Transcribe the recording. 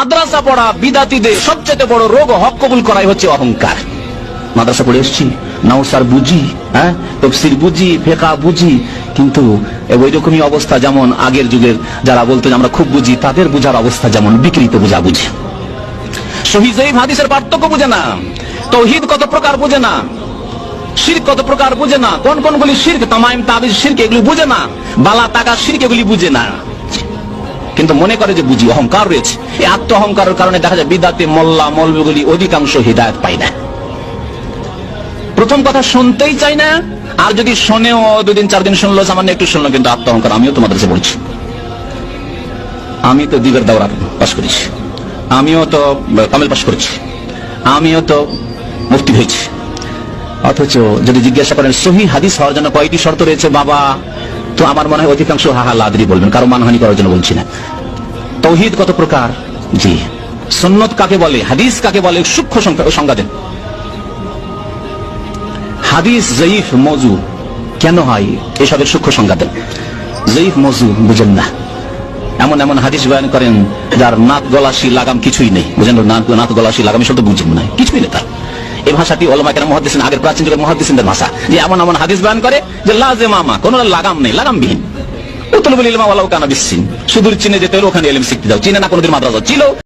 মাদ্রাসা পড়া বিদাতিদের সবচেয়ে বড় রোগ হক কবুল করাই হচ্ছে অহংকার। মাদ্রাসা পড়ে এসছি নাউসার বুঝি হ্যাঁ? তফসির বুঝি ফেকা বুঝি, কিন্তু ওই রকমই অবস্থা যেমন আগের যুগের, যারা বলতো আমরা খুব বুঝি, তাদের বুঝার অবস্থা যেমন বিকৃত বুঝা বুঝি। শহীদ হাদিসের পার্থক্য বুঝে না, তৌহিদ কত প্রকার বুঝে না, শির্ক কত প্রকার বুঝে না, কোন কোনগুলি শির্ক, তামাইম, তাবিজ, শির্ক, এগুলি বুঝে না, বালা টাকা শির্ক, এগুলি বুঝে না। কিন্তু মনে করে যে বুঝি অহংকার রয়েছে। এই আত্ম অহংকারের কারণে দেখা যায় বিদাতে, মোল্লা মৌলগুলি অধিকাংশ হৃদায়ত পায় না। প্রথম কথা শুনতেই চাই না, আর যদি শোনেও দুদিন চার দিন শুনলো, সামান্য একটু শুনলো, কিন্তু আত্ম অহংকার আমিও তোমাদের কাছে বলছি। আমি তো দিবের দাওরা পাশ করেছি। আমিও তো কামেল পাশ করেছি। আমিও তো মুক্তি হয়েছি। অথচ যদি জিজ্ঞাসা করেন, সহি হাদিস হওয়ার জন্য কয়টি শর্ত রয়েছে? বাবা তো আমার মনে হয় অধিকাংশ হাহা লাদরি বলবেন, কারও মানহানি করার জন্য বলছি না। তৌহিদ কত প্রকার? জি। সন্ন্যত কাকে বলে? হাদিস কাকে বলে? সূক্ষ্ম সংজ্ঞা দেন। হাদিস জয়ীফ মজু। কেন হয়? এসবের সূক্ষ্ম সংজ্ঞা দেন। জয়ীফ মজু, বুঝেন না। এমন এমন হাদিস বয়ান করেন যার নাত গলাশি লাগাম কিছুই নেই। বুঝেন নাত গলাশি লাগাম এসব তো বুঝেন না। কিছুই নেই তার। এই ভাষাটি ওলামা কেন মহাদিসিন আগের প্রাচীন যুগের মহাদিসিনদের ভাষা। যে এমন এমন হাদিস বয়ান করে যে লাজে মামা কোন লাগাম নেই, লাগামবিহীন। উতলবুল ইলমা ওয়ালাউ কানা বিসিন সুদূর চীনে যেতে হলে ওখানে এলিম শিখতে যাও। চীনে না কোনোদিন মাদ্রাসা ছিল।